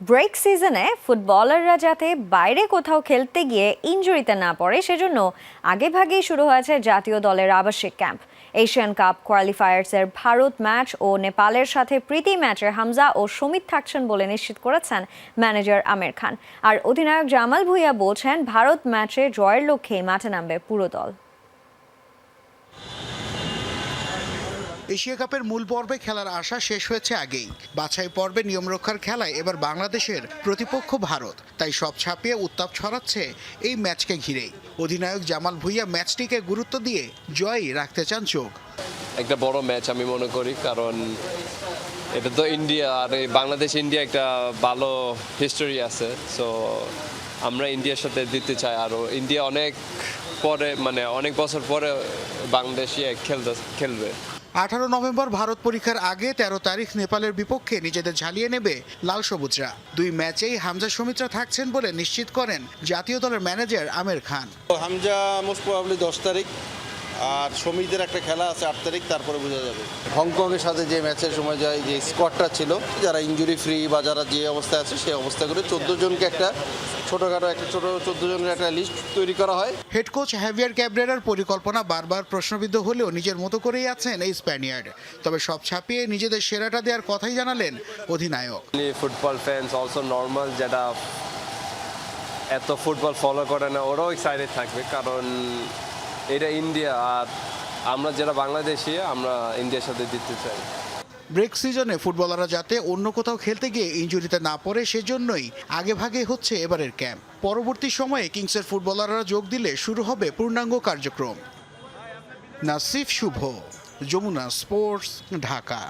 Break সিজনে ফুটবলাররা যাতে বাইরে কোথাও খেলতে গিয়ে ইঞ্জুরিতে না পড়ে, সেজন্য আগেভাগেই শুরু হয়েছে জাতীয় দলের আবাসিক ক্যাম্প। এশিয়ান কাপ কোয়ালিফায়ার্সের ভারত ম্যাচ ও নেপালের সাথে প্রীতি ম্যাচে হামজা ও সমিত থাকছেন বলে নিশ্চিত করেছেন ম্যানেজার আমির খান। আর অধিনায়ক জামাল ভুইয়া বলছেন, ভারত ম্যাচে জয়ের লক্ষ্যেই মাঠে নামবে পুরো দল। এশিয়া কাপের মূল পর্বে খেলার আশা শেষ হয়েছে আগেই। বাছাই পর্বে নিয়ম রক্ষার খেলায় এবার বাংলাদেশের প্রতিপক্ষ ভারত। তাই সব ছাপিয়ে উত্তাপ ছড়াচ্ছে এই ম্যাচকে ঘিরেই। অধিনায়ক জামাল ভুইয়া ম্যাচটিকে গুরুত্ব দিয়ে জয়ই রাখতে চান চোখ। একটা বড় ম্যাচ আমি মনে করি, কারণ এটা তো ইন্ডিয়া আর বাংলাদেশ, ইন্ডিয়া একটা ভালো হিস্টোরি আছে। সো আমরা ইন্ডিয়ার সাথে দিতে চাই। আরও ইন্ডিয়া অনেক পরে মানে অনেক বছর পরে বাংলাদেশে খেলতে খেলবে। আঠারো নভেম্বর ভারত পরীক্ষার আগে তেরো তারিখ নেপালের বিপক্ষে নিজেদের ঝালিয়ে নেবে লাল সবুজরা। দুই ম্যাচেই হামজা সমিত্রা থাকছেন বলে নিশ্চিত করেন জাতীয় দলের manager Amir Khan. Hamza most probably দশ তারিখ আর সমিতির একটা খেলা আছে আট তারিখ তারপরে বোঝা যাবে। হংকংয়ের সাথে যে ম্যাচের সময় যায় যে স্কোয়াডটা ছিল যারা ইঞ্জুরি ফ্রি বা যারা যে অবস্থায় আছে সেই অবস্থা করে চোদ্দ জনকে একটা ছোটোখাটো একটা ছোটো চোদ্দ জনের একটা লিস্ট তৈরি করা হয়। হেড কোচ হ্যাভিয়ার ক্যাবরেরার পরিকল্পনা বারবার প্রশ্নবিদ্ধ হলেও নিজের মতো করেই আছেন এই স্প্যানিয়ার্ড তবে সব ছাপিয়ে নিজেদের সেরাটা দেওয়ার কথাই জানালেন অধিনায়ক। ফুটবল ফ্যান্স অলসো নর্মাল যেটা এত ফুটবল ফলো করে না ওরাও এক্সাইটেড থাকবে কারণ এটা ইন্ডিয়া আর আমরা যারা বাংলাদেশি আমরা ইন্ডিয়ার সাথে দিতে চাই। ব্রেক সিজনে ফুটবলাররা যাতে অন্য কোথাও খেলতে গিয়ে ইঞ্জুরিতে না পড়ে, সেজন্যই আগেভাগে হচ্ছে এবারের ক্যাম্প। পরবর্তী সময়ে কিংসের ফুটবলাররা যোগ দিলে শুরু হবে পূর্ণাঙ্গ কার্যক্রম। নাসিফ শুভ, যমুনা স্পোর্টস, ঢাকা।